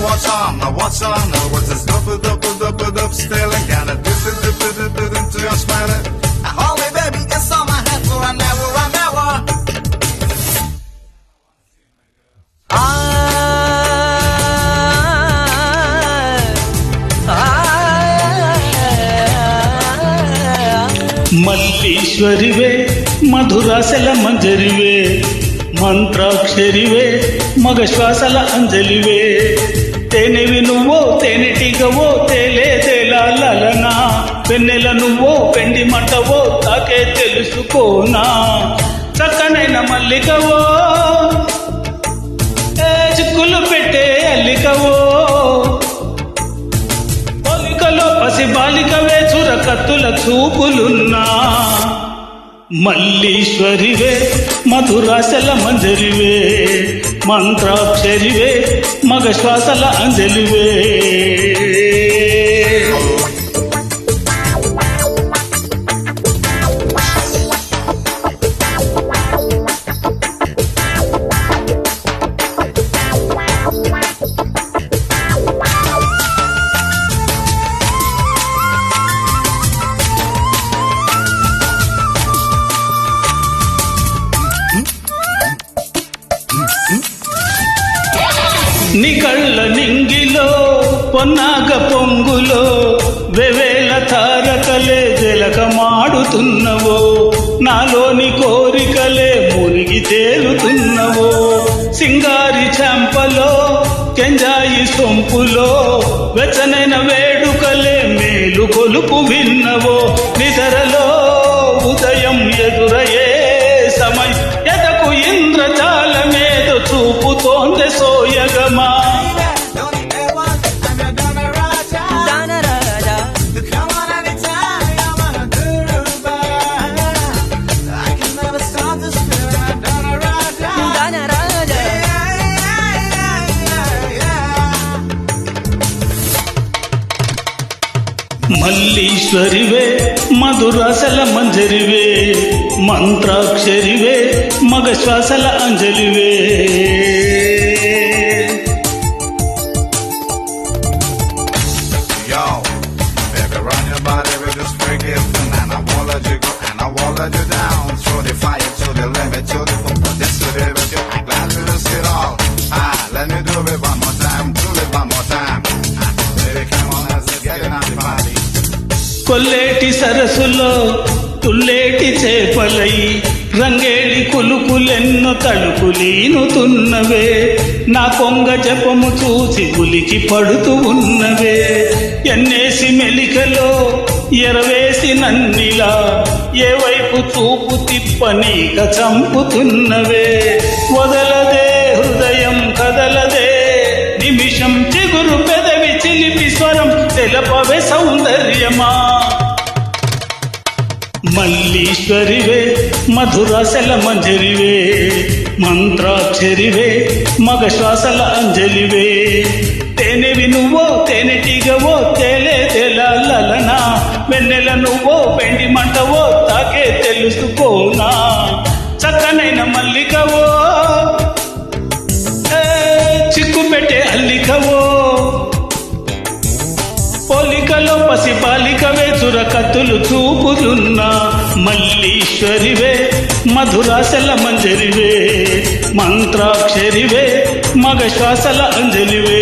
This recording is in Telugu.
what's on, what's on, what's this dub dub dub dub dub, staring at this dip smiling. Hold me, baby, it's on my head for an hour, an hour. మల్లీశ్వరివే మధురాశల మంజరివే మంత్రాక్షరివే మగ శ్వాసల అంజలివే తేనెవి నువ్వో తేనెటిగవో తేలే తేలాలనా పెన్నెల నువ్వో పెండి మంటవో తాకే తెలుసుకోనా? చక్కనైన మల్లికవో ఏ చిక్కులు పెట్టే అల్లికవో? పోలికలో పసి బాలికవే చుర కత్తుల చూపులున్నా. మల్లీశ్వరివే మధురాశల మంజరివే మంత్రాక్షరివే మగ శ్వాసల అంజలివే. నీ కళ్ళ నింగిలో పొన్నాగ పొంగులో వెవేల తారకలే జలకమాడుతున్నవో నాలోని కోరికలే మునిగి తేలుతున్నవో సింగారి చెంపలో కెంజాయి సొంపులో వెచ్చనైన వేడుకలే మేలు కొలుపు విన్నవో నిదరలో ఉదయం ఎదురై yeah, yeah. మల్లీశ్వరివే మధురసల మంజరివే మంత్రాక్షరివే మగ శ్వాసల అంజలివే and I down. Throw the fire to the limit, to the foot, this to the with you. Glad to lose it all. Ah, let me do it one more time, do it one more time. Ah, baby, come on, let's get it on the party. కొల్లేటి సరస్సులో తుల్లేటి చేపలై రంగేళి కులుకులెన్నో తలుపులీనుతున్నవే నా కొంగ జపము చూసి ఉలికి పడుతూ ఉన్నవే ఎన్నేసి మెలికలో ఎరవే నన్నిలా ఏ వైపు చూపు తిప్పనీక చంపుతున్నవే. వదలదే హృదయం కదలదే నిమిషం చిగురు పెదవి చిలిపి స్వరం తెలపవే సౌందర్యమా. మల్లీశ్వరివే మధురాశల మంజరివే మంత్రాక్షరివే మగ శ్వాసల అంజలివే. తేనెవి నువ్వో తేనెటీగవో తేలే వెన్నెల నువ్వో పెండి మంటవో తాకే తెలుసుకోనా చక్కనైన మల్లికవో. చిక్కు పెట్టే అల్లికవో. పోలికలో పసి బాలికవే చురకత్తులు చూపుతున్నా. మల్లీశ్వరివే మధురాశల మంజరివే మంత్రాక్షరివే మగ శ్వాసల అంజలివే.